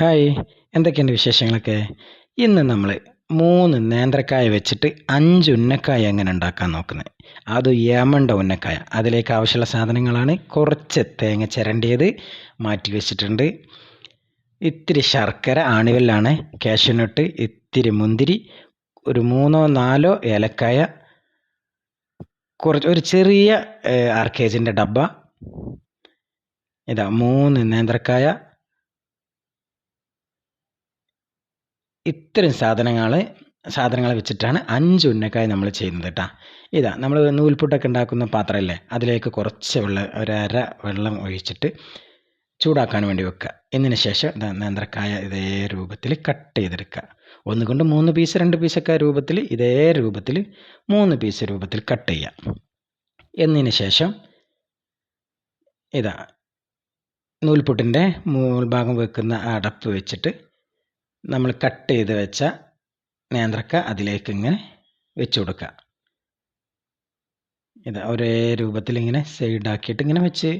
Hi എന്തൊക്കെയുണ്ട് വിശേഷങ്ങളൊക്കെ? ഇന്ന് നമ്മൾ മൂന്ന് നേന്ത്രക്കായ വെച്ചിട്ട് അഞ്ച് ഉന്നക്കായ എങ്ങനെ ഉണ്ടാക്കാൻ നോക്കുന്നത് അത് യമണ്ട ഉന്നക്കായ. അതിലേക്ക് ആവശ്യമുള്ള സാധനങ്ങളാണ്. കുറച്ച് തേങ്ങ ചിരണ്ടിയത് മാറ്റി വെച്ചിട്ടുണ്ട്. ഇത്തിരി ശർക്കര ആണിവല്ലാണ്. കാഷ്യനട്ട് ഇത്തിരി മുന്തിരി ഒരു മൂന്നോ നാലോ ഏലക്കായ കുറച്ച് ഒരു ചെറിയ ആർക്കേജിന്റെ ഡബ്ബ. ഇതാ മൂന്ന് നേന്ത്രക്കായ. ഇത്രയും സാധനങ്ങൾ സാധനങ്ങൾ വെച്ചിട്ടാണ് അഞ്ച് ഉന്നക്കായ നമ്മൾ ചെയ്യുന്നത് കേട്ടോ ഇതാ നമ്മൾ നൂൽപുട്ടൊക്കെ ഉണ്ടാക്കുന്ന പാത്രമല്ലേ അതിലേക്ക് കുറച്ച് വെള്ളം ഒരര വെള്ളം ഒഴിച്ചിട്ട് ചൂടാക്കാൻ വേണ്ടി വെക്കുക. എന്നതിന് ശേഷം നേന്ത്രക്കായ ഇതേ രൂപത്തിൽ കട്ട് ചെയ്തെടുക്കുക. ഒന്നുകൊണ്ട് മൂന്ന് പീസ് രണ്ട് പീസൊക്കെ രൂപത്തിൽ ഇതേ രൂപത്തിൽ മൂന്ന് പീസ് രൂപത്തിൽ കട്ട് ചെയ്യുക എന്നതിന് ശേഷം ഇതാ നൂൽപുട്ടിന്റെ ഭാഗം വെക്കുന്ന അടപ്പ് വെച്ചിട്ട് നമ്മൾ കട്ട് ചെയ്ത് വെച്ച നേന്ത്രക്ക അതിലേക്ക് ഇങ്ങനെ വെച്ച് കൊടുക്കുക. ഇത് ഒരേ രൂപത്തിൽ ഇങ്ങനെ സൈഡാക്കിയിട്ട് ഇങ്ങനെ വെച്ച്.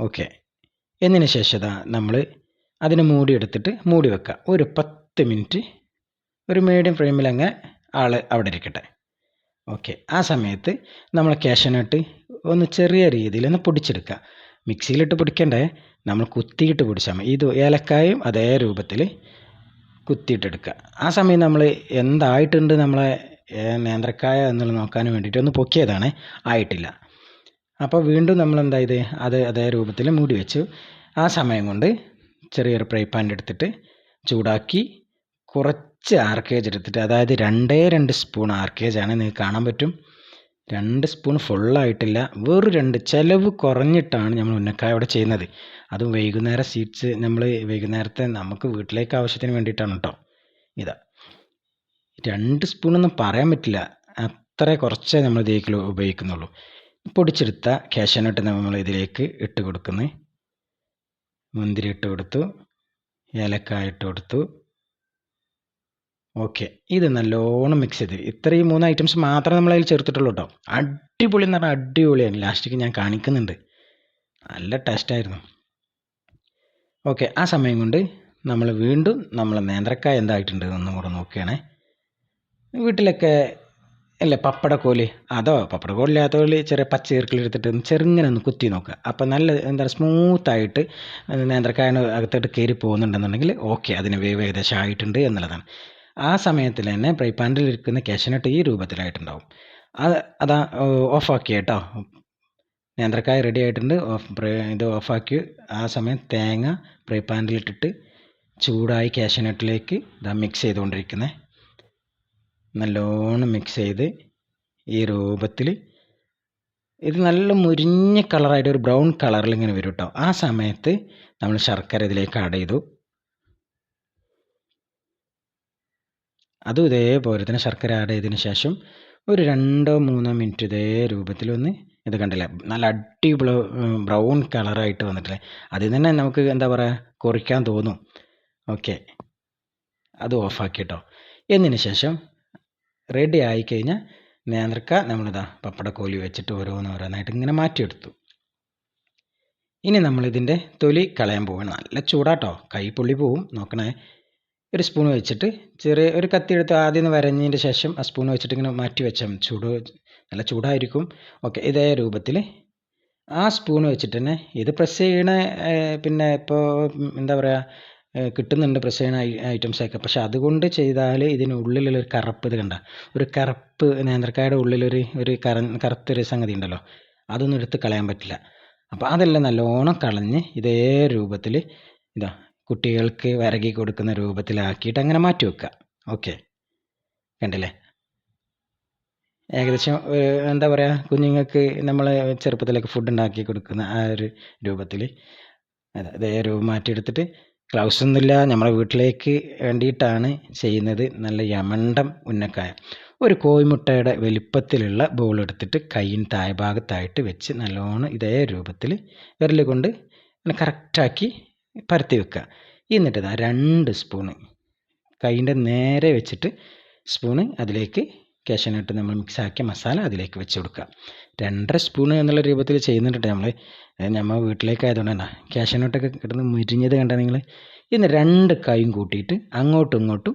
ഓക്കെ എന്നതിന് ശേഷം നമ്മൾ അതിനെ മൂടി എടുത്തിട്ട് മൂടി വെക്കുക. ഒരു പത്ത് മിനിറ്റ് ഒരു മീഡിയം ഫ്രെയിമിൽ അങ്ങനെ ആൾ അവിടെ ഇരിക്കട്ടെ. ഓക്കെ ആ സമയത്ത് നമ്മൾ കാഷ്യനട്ട് ഒന്ന് ചെറിയ രീതിയിൽ ഒന്ന് പൊടിച്ചെടുക്കുക. മിക്സിയിലിട്ട് പൊടിക്കണ്ടേ? നമ്മൾ കുത്തിയിട്ട് പൊടിച്ചാൽ മതി. ഇത് ഏലക്കായും അതേ രൂപത്തിൽ കുത്തിയിട്ടെടുക്കുക. ആ സമയം നമ്മൾ എന്തായിട്ടുണ്ട് നമ്മളെ നേന്ത്രക്കായ എന്നുള്ളത് നോക്കാൻ വേണ്ടിയിട്ട് ഒന്ന് പൊക്കിയതാണ്. ആയിട്ടില്ല. അപ്പോൾ വീണ്ടും നമ്മൾ എന്താ ഇത് അത് അതേ രൂപത്തിൽ മൂടി വെച്ചു. ആ സമയം കൊണ്ട് ചെറിയൊരു ഫ്രൈ പാൻ എടുത്തിട്ട് ചൂടാക്കി കുറച്ച് ആർക്കേജ് എടുത്തിട്ട് അതായത് രണ്ടേ രണ്ട് സ്പൂൺ ആർക്കേജാണ് നിങ്ങൾക്ക് കാണാൻ പറ്റും. രണ്ട് സ്പൂൺ ഫുള്ളായിട്ടില്ല വെറും രണ്ട്. ചിലവ് കുറഞ്ഞിട്ടാണ് നമ്മൾ ഉന്നക്കായ ഇവിടെ ചെയ്യുന്നത്. അതും വൈകുന്നേരം സീഡ്സ് നമ്മൾ വൈകുന്നേരത്തെ നമുക്ക് വീട്ടിലേക്ക് ആവശ്യത്തിന് വേണ്ടിയിട്ടാണ് കേട്ടോ ഇതാ. രണ്ട് സ്പൂണൊന്നും പറയാൻ പറ്റില്ല. അത്ര കുറച്ചേ നമ്മൾ ഇതിലേക്ക് ഉപയോഗിക്കുന്നുള്ളൂ. പൊടിച്ചെടുത്ത കാഷ്യനട്ട് നമ്മൾ ഇതിലേക്ക് ഇട്ട് കൊടുക്കുന്നത് മുന്തിരി ഇട്ട് കൊടുത്തു. ഏലക്കായ ഇട്ട് കൊടുത്തു. ഓക്കെ. ഇത് നല്ലോണം മിക്സ് ചെയ്ത്. ഇത്രയും മൂന്ന് ഐറ്റംസ് മാത്രമേ നമ്മൾ അതിൽ ചേർത്തിട്ടുള്ളൂ കേട്ടോ അടിപൊളി എന്ന് പറഞ്ഞാൽ അടിപൊളിയാണ്. ലാസ്റ്റിക്ക് ഞാൻ കാണിക്കുന്നുണ്ട്. നല്ല ടേസ്റ്റായിരുന്നു ഓക്കെ. ആ സമയം കൊണ്ട് നമ്മൾ വീണ്ടും നമ്മൾ നേന്ത്രക്കായ എന്തായിട്ടുണ്ട് എന്നും കൂടെ നോക്കുകയാണേ. വീട്ടിലൊക്കെ അല്ലേ പപ്പടക്കോൽ? അതോ പപ്പടക്കോലില്ലാത്തവർ ചെറിയ പച്ച ചെറുങ്ങനെ ഒന്ന് കുത്തി നോക്കുക. അപ്പോൾ നല്ല എന്താ സ്മൂത്തായിട്ട് നേന്ത്രക്കായ അകത്തോട്ട് കയറി പോകുന്നുണ്ടെന്നുണ്ടെങ്കിൽ ഓക്കെ. അതിന് വേവ് ഏകദേശം ആയിട്ടുണ്ട് എന്നുള്ളതാണ്. ആ സമയത്തിൽ തന്നെ ഫ്രൈ പാനിൽ ഇരിക്കുന്ന കാഷ്യനട്ട് ഈ രൂപത്തിലായിട്ടുണ്ടാവും. അത് അതാ ഓഫാക്കി കേട്ടോ. നേന്ത്രക്കായ റെഡി ആയിട്ടുണ്ട്. ഓഫ് ഇത് ഓഫാക്കി. ആ സമയം തേങ്ങ ഫ്രൈ പാനിലിട്ടിട്ട് ചൂടായി കാഷ്യനട്ടിലേക്ക് ഇതാ മിക്സ് ചെയ്തുകൊണ്ടിരിക്കുന്നത് നല്ലോണം മിക്സ് ചെയ്ത് ഈ രൂപത്തിൽ ഇത് നല്ല മുരിഞ്ഞ കളറായിട്ട് ഒരു ബ്രൗൺ കളറിൽ ഇങ്ങനെ വരും കേട്ടോ ആ സമയത്ത് നമ്മൾ ശർക്കര ഇതിലേക്ക് ആഡ് ചെയ്തു. അതും ഇതേപോലെ തന്നെ ശർക്കര ആഡ് ചെയ്തതിന് ശേഷം ഒരു രണ്ടോ മൂന്നോ മിനിറ്റ് ഇതേ രൂപത്തിലൊന്ന് ഇത് കണ്ടില്ലേ? നല്ല അടിപൊളി ബ്രൗൺ കളറായിട്ട് വന്നിട്ടില്ലേ? അതിൽ തന്നെ നമുക്ക് എന്താ പറയുക കുറിക്കാൻ തോന്നും. ഓക്കെ അത് ഓഫാക്കി കേട്ടോ എന്നതിന് ശേഷം റെഡി ആയിക്കഴിഞ്ഞാൽ നേന്ത്രക്ക നമ്മളിതാ പപ്പടക്കോലി വെച്ചിട്ട് ഓരോന്ന് ഓരോന്നായിട്ട് ഇങ്ങനെ മാറ്റിയെടുത്തു. ഇനി നമ്മളിതിന്റെ തൊലി കളയാൻ പോവുകയാണ് നല്ല ചൂടാട്ടോ കൈ പൊള്ളി പോവും. നോക്കണേ. ഒരു സ്പൂൺ വെച്ചിട്ട് ചെറിയ ഒരു കത്തി എടുത്ത് ആദ്യം ഒന്ന് വരഞ്ഞതിന് ശേഷം ആ സ്പൂൺ വെച്ചിട്ട് ഇങ്ങനെ മാറ്റി വെച്ചാൽ ചൂട് നല്ല ചൂടായിരിക്കും. ഓക്കെ ഇതേ രൂപത്തിൽ ആ സ്പൂൺ വെച്ചിട്ട് തന്നെ ഇത് പ്രസ് ചെയ്യണ പിന്നെ ഇപ്പോൾ എന്താ പറയുക കിട്ടുന്നുണ്ട് പ്രസ് ചെയ്യണ ഐറ്റംസൊക്കെ പക്ഷേ അതുകൊണ്ട് ചെയ്താൽ ഇതിനുള്ളിലുള്ളൊരു കറുപ്പ് ഇത് കണ്ട. ഒരു കറുപ്പ് നേന്ത്രക്കായുടെ ഉള്ളിലൊരു ഒരു കറ കറുത്തൊരു സംഗതി ഉണ്ടല്ലോ. അതൊന്നും എടുത്ത് കളയാൻ പറ്റില്ല. അപ്പോൾ അതെല്ലാം നല്ലോണം കളഞ്ഞ് ഇതേ രൂപത്തിൽ ഇതാ കുട്ടികൾക്ക് വരകി കൊടുക്കുന്ന രൂപത്തിലാക്കിയിട്ട് അങ്ങനെ മാറ്റി വെക്കുക. ഓക്കെ കണ്ടില്ലേ? ഏകദേശം എന്താ പറയുക കുഞ്ഞുങ്ങൾക്ക് നമ്മൾ ചെറുപ്പത്തിലൊക്കെ ഫുഡ് ഉണ്ടാക്കി കൊടുക്കുന്ന ആ ഒരു രൂപത്തിൽ അതേ രൂപം മാറ്റിയെടുത്തിട്ട് ക്ലൗസ് ഒന്നുമില്ല നമ്മുടെ വീട്ടിലേക്ക് വേണ്ടിയിട്ടാണ് ചെയ്യുന്നത്. നല്ല യമണ്ടം ഉന്നക്കായ. ഒരു കോഴിമുട്ടയുടെ വലിപ്പത്തിലുള്ള ബോൾ എടുത്തിട്ട് കൈയിൻ താഴ്ഭാഗത്തായിട്ട് വെച്ച് നല്ലോണം ഇതേ രൂപത്തിൽ വിരൽ കൊണ്ട് കറക്റ്റാക്കി പരത്തി വെക്കുക. എന്നിട്ട് ഇതാ രണ്ട് സ്പൂണ് കൈന്റെ നേരെ വെച്ചിട്ട് സ്പൂണ് അതിലേക്ക് കാഷ്യനട്ട് നമ്മൾ മിക്സാക്കിയ മസാല അതിലേക്ക് വെച്ച് കൊടുക്കുക. രണ്ടര സ്പൂൺ എന്നുള്ള രൂപത്തിൽ ചെയ്യുന്നുണ്ട് നമ്മൾ നമ്മൾ വീട്ടിലേക്ക് തന്നെ കാഷ്യനട്ടൊക്കെ കിടന്ന് മുരിഞ്ഞത് കണ്ടാൽ നിങ്ങൾ. ഇന്ന് രണ്ട് കൈയും കൂട്ടിയിട്ട് അങ്ങോട്ടും ഇങ്ങോട്ടും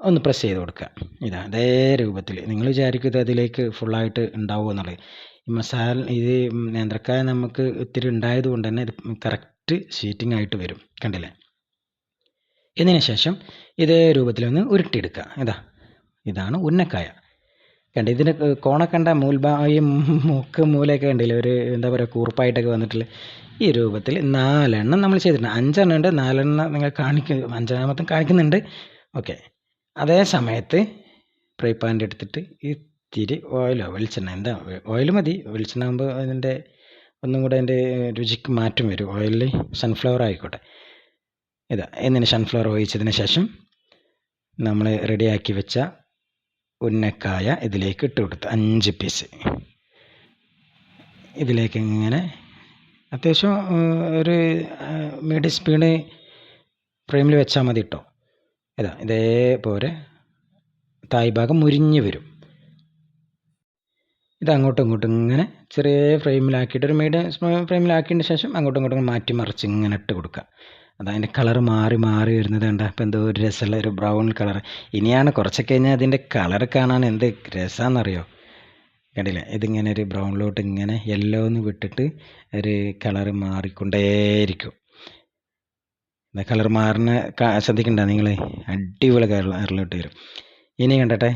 ഒന്ന് പ്രസ് ചെയ്ത് കൊടുക്കുക. ഇതാ അതേ രൂപത്തിൽ. നിങ്ങൾ വിചാരിക്കും അതിലേക്ക് ഫുള്ളായിട്ട് ഉണ്ടാവുമെന്നുള്ളത് ഈ മസാല ഇത് നേന്ത്രക്കായ നമുക്ക് ഇത്തിരി ഉണ്ടായത് കൊണ്ട് തന്നെ ഇത് കറക്റ്റ് ഷീറ്റിംഗ് ആയിട്ട് വരും. കണ്ടില്ലേ? ഇതിന് ശേഷം ഇതേ രൂപത്തിലൊന്ന് ഉരുട്ടിയെടുക്കുക. ഇതാ. ഇതാണ് ഉന്നക്കായ. കണ്ട? ഇതിന്റെ കോണ കണ്ട മൂൽഭായി മൂക്ക് മൂലയൊക്കെ കണ്ടില്ലേ? ഒരു എന്താ പറയുക കൂർപ്പായിട്ടൊക്കെ വന്നിട്ടുള്ള ഈ രൂപത്തിൽ നാലെണ്ണം നമ്മൾ ചെയ്തിട്ടുണ്ട്. അഞ്ചെണ്ണം ഉണ്ട്. നാലെണ്ണം നിങ്ങൾ കാണിക്കും അഞ്ചാമത്തും കാണിക്കുന്നുണ്ട്. ഓക്കെ. അതേ സമയത്ത് ഫ്രൈ പാന്റെ എടുത്തിട്ട് ഇത്തിരി ഓയിലോ വെളിച്ചെണ്ണ. എന്താ? ഓയിൽ മതി. വെളിച്ചെണ്ണ ആകുമ്പോൾ അതിന്റെ ഒന്നും കൂടെ അതിന്റെ രുചിക്ക് മാറ്റം വരും. ഓയിലിൽ സൺഫ്ലവർ ആയിക്കോട്ടെ. ഇതാ എന്നിന് സൺഫ്ലവർ ഒഴിച്ചതിന് ശേഷം നമ്മൾ റെഡിയാക്കി വെച്ച ഉന്നക്കായ ഇതിലേക്ക് ഇട്ട് കൊടുത്ത് അഞ്ച് പീസ് ഇതിലേക്ക് ഇങ്ങനെ അത്യാവശ്യം ഒരു മീഡിയം സ്പീഡ് ഫ്രെയിമിൽ വെച്ചാൽ മതി കേട്ടോ ഇതാ ഇതേപോലെ തായ് ഭാഗം മുരിഞ്ഞ് വരും. ഇത് അങ്ങോട്ടും ഇങ്ങോട്ടും ഇങ്ങനെ ചെറിയ ഫ്രെയിമിലാക്കിയിട്ട് ഒരു മീഡിയം ഫ്രെയിമിലാക്കിയതിന് ശേഷം അങ്ങോട്ടും ഇങ്ങോട്ടും മാറ്റി മറിച്ച് ഇങ്ങനെ ഇട്ട് കൊടുക്കുക. അതതിന്റെ കളർ മാറി മാറി വരുന്നത് കണ്ട? അപ്പോൾ എന്തോ ഒരു രസമുള്ള ഒരു ബ്രൗൺ കളർ ഇനിയാണ് കുറച്ച് കഴിഞ്ഞാൽ അതിന്റെ കളർ കാണാൻ എന്ത് രസമാണെന്നറിയോ കണ്ടില്ല? ഇതിങ്ങനെ ഒരു ബ്രൗണിലോട്ട് ഇങ്ങനെ യെല്ലോ എന്ന് വിട്ടിട്ട് ഒരു കളർ മാറിക്കൊണ്ടേയിരിക്കും. കളർ മാറുന്ന ശ്രദ്ധിക്കണ്ട നിങ്ങൾ അടിപൊളി കളറിലോട്ട് വരും ഇനി കണ്ടട്ടെ?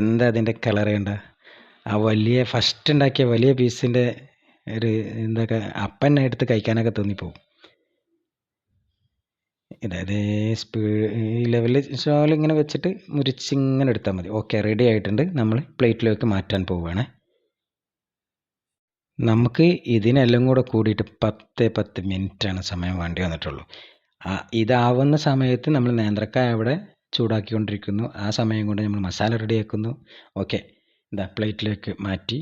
എന്താ അതിന്റെ കളർ കണ്ട? ആ വലിയ ഫസ്റ്റ് ഉണ്ടാക്കിയ വലിയ പീസിന്റെ ഒരു എന്തൊക്കെ അപ്പൻ എടുത്ത് കഴിക്കാനൊക്കെ തോന്നിപ്പോവും. അതായത് സ്പീഡ് ഈ ലെവലിൽ ഇങ്ങനെ വെച്ചിട്ട് മുരിച്ച് ഇങ്ങനെ എടുത്താൽ മതി. ഓക്കെ റെഡി ആയിട്ടുണ്ട്. നമ്മൾ പ്ലേറ്റിലേക്ക് മാറ്റാൻ പോവുകയാണ് നമുക്ക് ഇതിനെല്ലാം കൂടെ കൂടിയിട്ട് പത്ത് പത്ത് മിനിറ്റാണ് സമയം വേണ്ടി വന്നിട്ടുള്ളൂ. ഇതാവുന്ന സമയത്ത് നമ്മൾ നേന്ത്രക്കായ അവിടെ ചൂടാക്കിക്കൊണ്ടിരിക്കുന്നു. ആ സമയം കൊണ്ട് നമ്മൾ മസാല റെഡിയാക്കുന്നു ഓക്കെ ഇതാ പ്ലേറ്റിലേക്ക് മാറ്റി.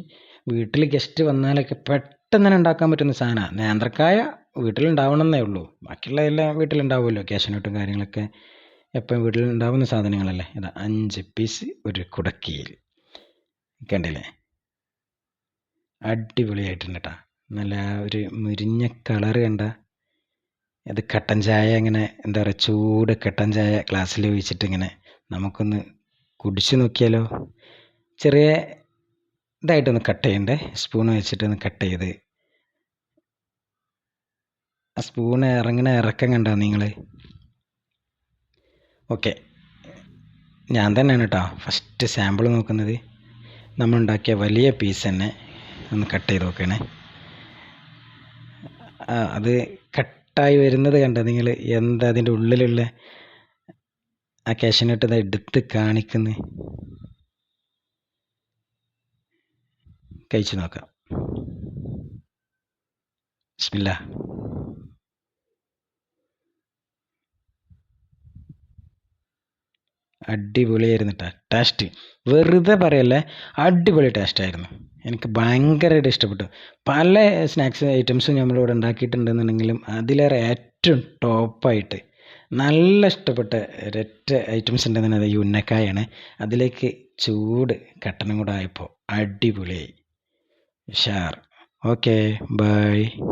വീട്ടിൽ ഗസ്റ്റ് വന്നാലൊക്കെ പെട്ടെന്ന് തന്നെ ഉണ്ടാക്കാൻ പറ്റുന്ന സാധനമാണ് നേന്ത്രക്കായ വീട്ടിലുണ്ടാവണമെന്നേ ഉള്ളൂ. ബാക്കിയുള്ള എല്ലാം വീട്ടിലുണ്ടാവുമല്ലോ ക്യാഷനോട്ടും കാര്യങ്ങളൊക്കെ. എപ്പോഴും വീട്ടിലുണ്ടാവുന്ന സാധനങ്ങളല്ലേ? ഇതാ അഞ്ച് പീസ് ഒരു കുടക്കിയിൽ കണ്ടില്ലേ? അടിപൊളിയായിട്ടുണ്ട് കേട്ടോ നല്ല ഒരു മുരിഞ്ഞ കളർ കണ്ട. അത് കട്ടൻ ചായ ഇങ്ങനെ എന്താ പറയുക ചൂട് കട്ടൻ ചായ ഗ്ലാസ്സിൽ ഒഴിച്ചിട്ട് ഇങ്ങനെ നമുക്കൊന്ന് കുടിച്ചു നോക്കിയാലോ? ചെറിയ ഇതായിട്ടൊന്ന് കട്ട് ചെയ്യണ്ടേ? സ്പൂൺ വെച്ചിട്ടൊന്ന് കട്ട് ചെയ്ത്. ആ സ്പൂൺ ഇറങ്ങണ ഇറക്കം കണ്ടോ നിങ്ങൾ ഓക്കെ ഞാൻ തന്നെയാണ് കേട്ടോ ഫസ്റ്റ് സാമ്പിൾ നോക്കുന്നത്. നമ്മളുണ്ടാക്കിയ വലിയ പീസ് തന്നെ ഒന്ന് കട്ട് ചെയ്ത് നോക്കണേ. അത് കട്ടായി വരുന്നത് കണ്ടോ നിങ്ങൾ എന്താ അതിന്റെ ഉള്ളിലുള്ള ആ കാഷ്യനട്ട് എടുത്ത് കാണിക്കുന്നത് കഴിച്ചു നോക്കാം. ബിസ്മില്ല. അടിപൊളിയായിരുന്നു ടാസ്റ്റ് വെറുതെ പറയല്ലേ അടിപൊളി ടേസ്റ്റായിരുന്നു എനിക്ക് ഭയങ്കരമായിട്ട് ഇഷ്ടപ്പെട്ടു. പല സ്നാക്സ് ഐറ്റംസും നമ്മളിവിടെ ഉണ്ടാക്കിയിട്ടുണ്ടെന്നുണ്ടെങ്കിലും അതിലേറെ ഏറ്റവും ടോപ്പായിട്ട് നല്ല ഇഷ്ടപ്പെട്ട ഒരൊറ്റ ഐറ്റംസ് ഉണ്ടെന്നുണ്ടെങ്കിൽ ഈ ഉന്നക്കായാണ്. അതിലേക്ക് ചൂട് കട്ടനും കൂടെ ആയപ്പോൾ അടിപൊളിയായി. share. Okay bye.